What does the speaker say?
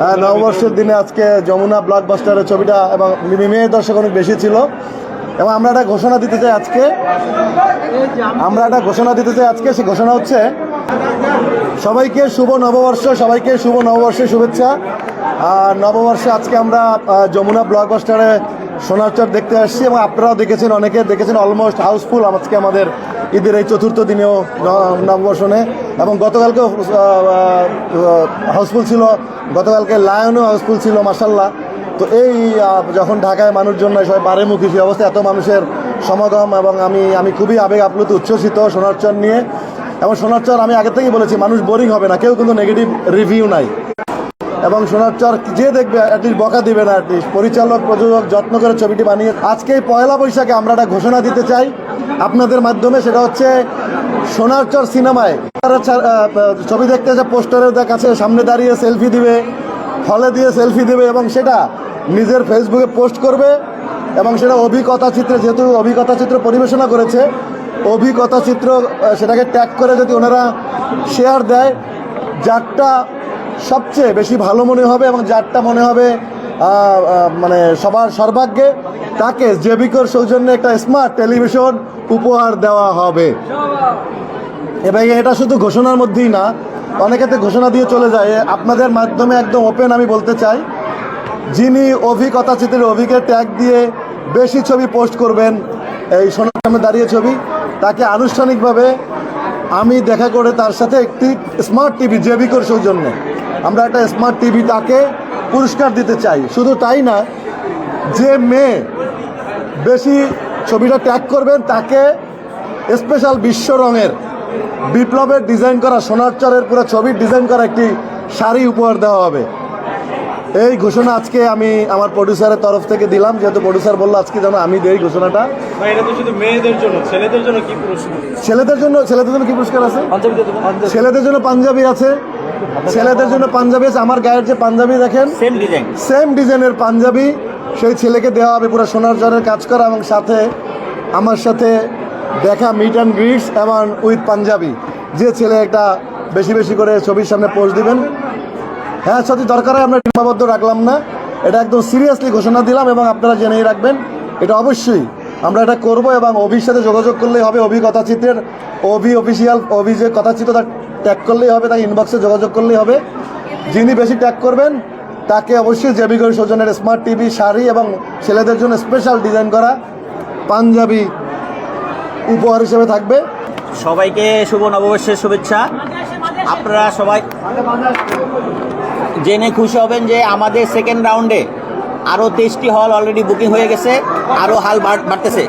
আহ, নববর্ষের দিনে আজকে যমুনা ব্লকবাস্টারের ছবিটা এবং মেয়ে দর্শক অনেক বেশি ছিল। এবং আমরা একটা ঘোষণা দিতে চাই আজকে। আমরা একটা ঘোষণা দিতে চাই আজকে সে ঘোষণা হচ্ছে সবাইকে শুভ নববর্ষ সবাইকে শুভ নববর্ষের শুভেচ্ছা। আর নববর্ষে আজকে আমরা যমুনা ব্লকবাস্টারে সোনার চর দেখতে আসছি এবং আপনারাও দেখেছেন, অনেকে দেখেছেন অলমোস্ট হাউসফুল আজকে আমাদের ঈদের এই চতুর্থ দিনেও নববর্ষণে। এবং গতকালকেও হাউসফুল ছিল, গতকালকে লায়নও হাউসফুল ছিল মাসাল্লাহ তো এই যখন ঢাকায় মানুষজন নয় সবাই বারেমুখী সেই অবস্থায় এত মানুষের সমাগম এবং আমি আমি খুবই আবেগ আপ্লুত, উচ্ছ্বসিত সোনার চর নিয়ে। এবং সোনার চর আমি আগে থেকেই বলেছি, মানুষ বোরিং হবে না, কেউ কিন্তু নেগেটিভ রিভিউ নাই। এবং সোনার চর যে দেখবে অ্যাটলিস্ট বকা দিবে না অ্যাটলিস্ট পরিচালক, প্রযোজক যত্ন করে ছবিটি বানিয়ে, আজকে পয়লা বৈশাখে আমরা একটা ঘোষণা দিতে চাই আপনাদের মাধ্যমে, সেটা হচ্ছে সোনার চর সিনেমায়। তারা ছবি দেখতে এসে পোস্টারের কাছে সামনে দাঁড়িয়ে সেলফি দিবে, হলে দিয়ে সেলফি দেবে এবং সেটা নিজের ফেসবুকে পোস্ট করবে এবং সেটা অভিকথা চিত্রে যেহেতু অভিকথা চিত্র পরিবেশনা করেছে অভিকথা চিত্র সেটাকে ট্যাগ করে যদি ওনারা শেয়ার দেয় যারটা সবচেয়ে বেশি ভালো মনে হবে এবং যারটা মনে হবে মানে সবার সর্বাগ্যে তাকে জেবিকর সৌজন্যে একটা স্মার্ট টেলিভিশন উপহার দেওয়া হবে। এবং এটা শুধু ঘোষণার মধ্যেই না অনেকেতে ঘোষণা দিয়ে চলে যায়। আপনাদের মাধ্যমে একদম ওপেন আমি বলতে চাই, যিনি অভিকথা চিত্রের অভিকে ট্যাগ দিয়ে বেশি ছবি পোস্ট করবেন, এই সোনার সামনে দাঁড়িয়ে ছবি, তাকে আনুষ্ঠানিকভাবে আমি দেখা করে তার সাথে একটি স্মার্ট টিভি জেবিকর সৌজন্যে। আমরা একটা স্মার্ট টিভি তাকে পুরস্কার দিতে চাই। শুধু তাই না যে মেয়ে বেশি ছবিটা ট্যাগ করবেন তাকে স্পেশাল বিশ্ব রঙের বিপ্লবের ডিজাইন করা সোনার চরের পুরো ছবির ডিজাইন করা একটি শাড়ি উপহার দেওয়া হবে। এই ঘোষণা আজকে আমি আমার প্রডিউসারের তরফ থেকে দিলাম যেহেতু প্রডিউসার বলল আজকে যেন আমি দেই ঘোষণাটা। ভাই এটা তো শুধু মেয়েদের জন্য ছেলেদের জন্য কি পুরস্কার? ছেলেদের জন্য ছেলেদের জন্য কি পুরস্কার আছে? ছেলেদের জন্য পাঞ্জাবি আছে। ছেলেদের জন্য পাঞ্জাবি আছে আমার গায়ের যে পাঞ্জাবি দেখেন সেম ডিজাইন সেম ডিজাইনের পাঞ্জাবি সেই ছেলেকে দেওয়া হবে পুরো সোনার জনের কাজ করা এবং সাথে আমার সাথে দেখা মিট অ্যান্ড গ্রিটস এবং উইথ পাঞ্জাবি। যে ছেলে একটা বেশি বেশি করে ছবির সামনে পোস্ট দিবেন। হ্যাঁ সত্যি দরকার হয় আমরা সীমাবদ্ধ রাখলাম না। এটা একদম সিরিয়াসলি ঘোষণা দিলাম এবং আপনারা জেনেই রাখবেন এটা অবশ্যই আমরা এটা করব এবং অভির সাথে যোগাযোগ করলেই হবে। অভি কথাচিত্রের অভি অফিসিয়াল অভি যে কথাচিত্র তার ট্যাগ করলেই হবে তাই ইনবক্সে যোগাযোগ করলেই হবে। যিনি বেশি ট্যাগ করবেন, তাকে অবশ্যই জেবিগর সৌজনের স্মার্ট টিভি শাড়ি এবং ছেলেদের জন্য স্পেশাল ডিজাইন করা পাঞ্জাবি উপহার হিসেবে থাকবে। সবাইকে শুভ নববর্ষের শুভেচ্ছা। আপনারা সবাই জেনে খুশি হবেন যে আমাদের সেকেন্ড রাউন্ডে আরও তেইশটি হল অলরেডি বুকিং হয়ে গেছে আরও হাল বাড়- বাড়তেছে।